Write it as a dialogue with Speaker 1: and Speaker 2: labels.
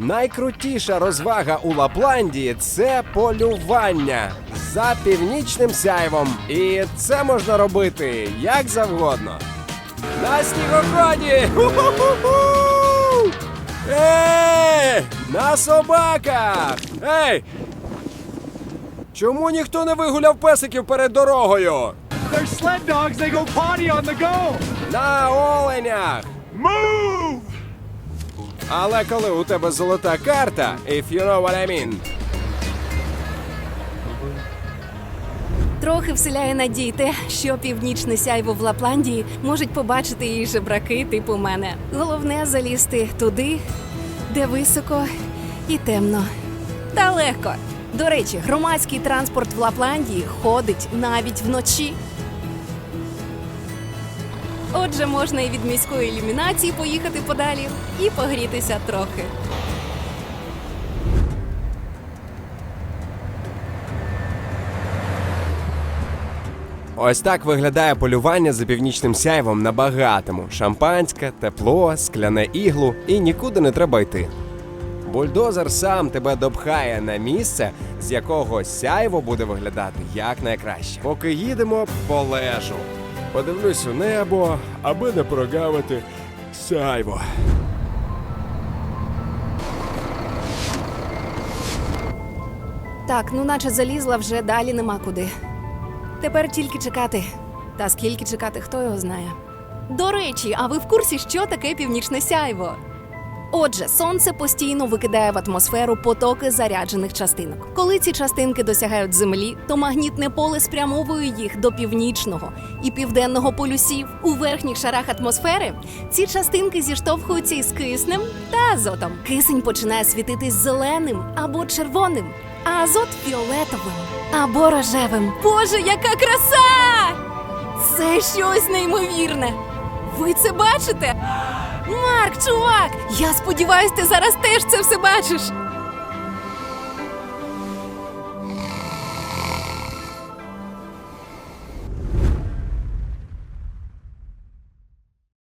Speaker 1: Найкрутіша розвага у Лапландії це полювання за північним сяйвом. І це можна робити як завгодно. На снігоході! Ей! На собаках! Ей! Чому ніхто не вигуляв песиків перед дорогою?
Speaker 2: They're sled dogs. They go potty on the go.
Speaker 1: На оленях!
Speaker 2: Move!
Speaker 1: Але коли у тебе золота карта, if you know what I mean,
Speaker 3: Трохи вселяє надій те, що північне сяйво в Лапландії можуть побачити і жебраки типу мене. Головне залізти туди, де високо і темно. Та легко. До речі, громадський транспорт в Лапландії ходить навіть вночі. Отже, можна і від міської ілюмінації поїхати подалі і погрітися трохи.
Speaker 1: ось так виглядає полювання за північним сяйвом на багатому. Шампанське, тепло, скляне іглу і нікуди не треба йти. Бульдозер сам тебе допхає на місце, з якого сяйво буде виглядати якнайкраще. Поки їдемо, полежу. Подивлюсь у небо, аби не прогавити сяйво.
Speaker 3: Так, ну наче залізла вже далі нема куди. Тепер тільки чекати. Та скільки чекати, хто його знає. До речі, а ви в курсі, що таке північне сяйво? Отже, сонце постійно викидає в атмосферу потоки заряджених частинок. Коли ці частинки досягають землі, то магнітне поле спрямовує їх до північного і південного полюсів. У верхніх шарах атмосфери ці частинки зіштовхуються із киснем та азотом. Кисень починає світитись зеленим або червоним, а азот фіолетовим або рожевим. Боже, яка краса! Це щось неймовірне. Ви це бачите? Марк, чувак! Я сподіваюсь, ти зараз теж це все бачиш.